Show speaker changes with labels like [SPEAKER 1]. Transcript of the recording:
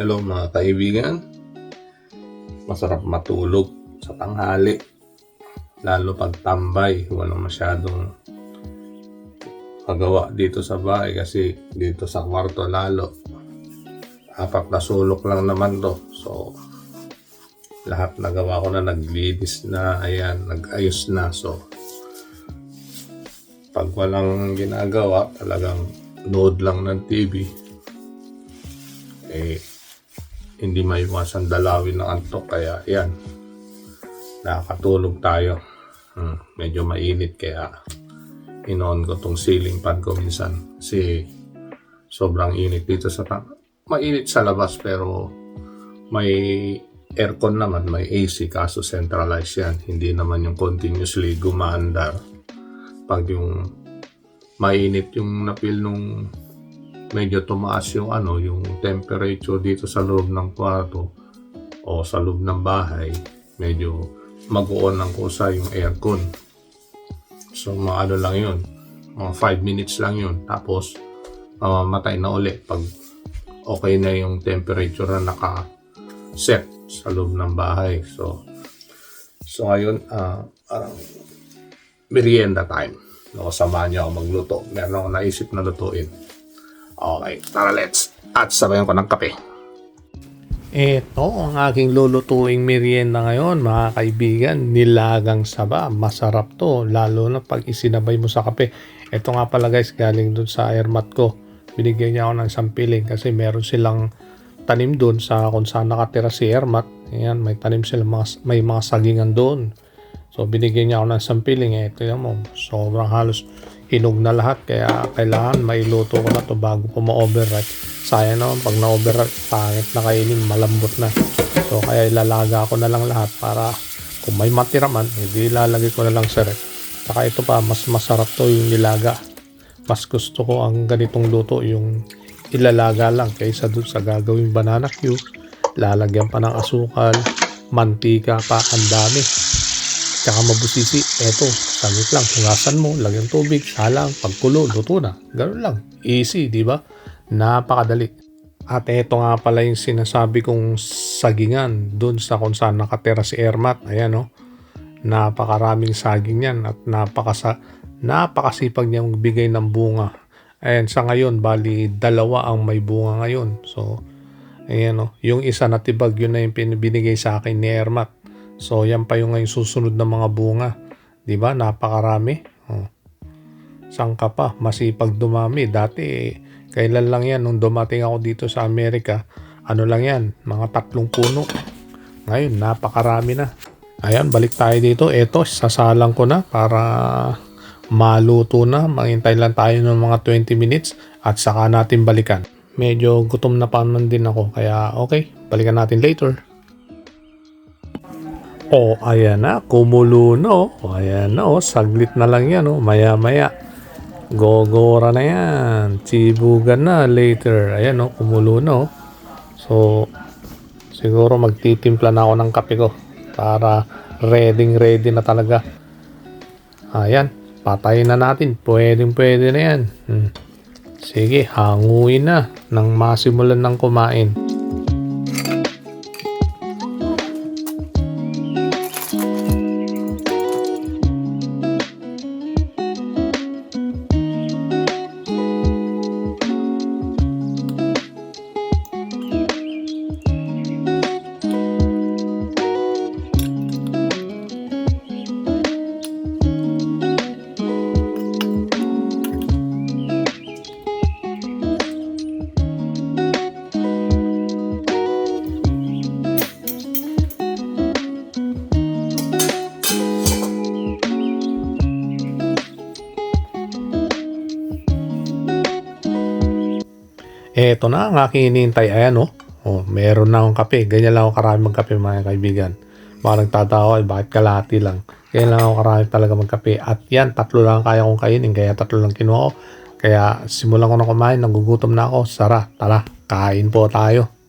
[SPEAKER 1] Hello mga kaibigan. Masarap matulog sa tanghali. Lalo pag tambay, walang masyadong magawa dito sa bahay kasi dito sa kwarto lalo. Apat na sulok lang naman to. So, lahat nagawa ko na naglinis na, ayan, nag-ayos na. So, pag walang ginagawa, talagang load lang ng TV, eh, hindi maiwasan dalawin ng antok. Kaya, yan, nakakatulog tayo. Hmm, medyo mainit kaya inoon ko tong ceiling fan ko minsan kasi sobrang init dito sa mainit sa labas pero may aircon naman may AC kaso centralized yan hindi naman yung continuously gumaandar pag yung mainit yung napil nung medyo tumaas yung ano yung temperature dito sa loob ng kwarto o sa loob ng bahay medyo mag-on ng kusa yung aircon. So mga ano lang yun mga 5 minutes lang yun. Tapos mamamatay na uli pag okay na yung temperature na naka set sa loob ng bahay. So so ngayon ah parang merienda time. No, samahan niyo ako magluto. Meron ako naisip na lutuin okay tara let's at sabayan ko ng kape
[SPEAKER 2] Ito ang aking lulutuing merienda ngayon mga kaibigan. Nilagang saba. Masarap to. Lalo na pag isinabay mo sa kape. Ito nga pala guys galing dun sa airmat ko. Binigyan niya ako ng sampiling kasi meron silang tanim doon sa kung saan nakatira si airmat. Ayan, may tanim sila, mga, may mga sagingan doon. So binigyan niya ako ng sampiling. Eh, yan mo. Sobrang halos hinog na lahat. Kaya kailangan mailuto ko na to bago po ma-overripe. Sayang naman pag na-overripe, pangit na kainin, malambot na. So kaya ilalaga ko na lang lahat para kung may matira man, hindi ilalagay ko na lang sa rep. Saka ito pa, mas masarap to yung nilaga. Mas gusto ko ang ganitong luto, yung ilalaga lang kaysa dun sa gagawing banana cue. Lalagyan pa ng asukal, mantika pa, ang dami. Tsaka mabusisi, eto, saglit lang, hugasan mo, lagyan tubig, salang, pagkulo, luto na. Ganun lang. Easy, di ba? Napakadali. At eto nga pala yung sinasabi kong sagingan doon sa kung saan nakatira si Ermat. Ayan o. Napakaraming saging yan at napakasa, napakasipag niyang magbigay ng bunga. Ayan, sa ngayon, bali dalawa ang may bunga ngayon. So, ayan o. Yung isa na tibag, yun na yung binigay sa akin ni Ermat. So, yan pa yung ngayon susunod na mga bunga. Di ba? Napakarami. Oh. Saan ka pa? Masipag dumami. Dati, kailan lang yan? Nung dumating ako dito sa Amerika, ano lang yan? Mga tatlong puno. Ngayon, napakarami na. Ayan, balik tayo dito. Eto, sasalang ko na para maluto na. Maghintay lang tayo ng mga 20 minutes at saka natin balikan. Medyo gutom na pa man din ako. Kaya okay, balikan natin later. Oh, ayan na. Kumulo na oh. Oh, Ayan na oh. Saglit na lang yan oh. Maya maya. Gogora na yan. Chibugan na later. Ayan oh. Kumulo na oh. So, siguro magtitimpla na ako ng kape ko. Para ready ready na talaga. Ayan. Patayin na natin. Pwedeng pwede na yan. Hmm. Sige, hanguin na nang masimulan ng kumain. Eto na ang aking hinihintay. Ayan oh. Oh, meron na akong kape. Ganyan lang ako karami magkape mga kaibigan. Baka nagtatawa, eh, bakit kalati lang. Ganyan lang ako karami talaga magkape. At yan, tatlo lang kaya kong kainin. Kaya tatlo lang kinuha ko. Kaya simulan ko na kumain. Nagugutom na ako. Sara, tara, kain po tayo.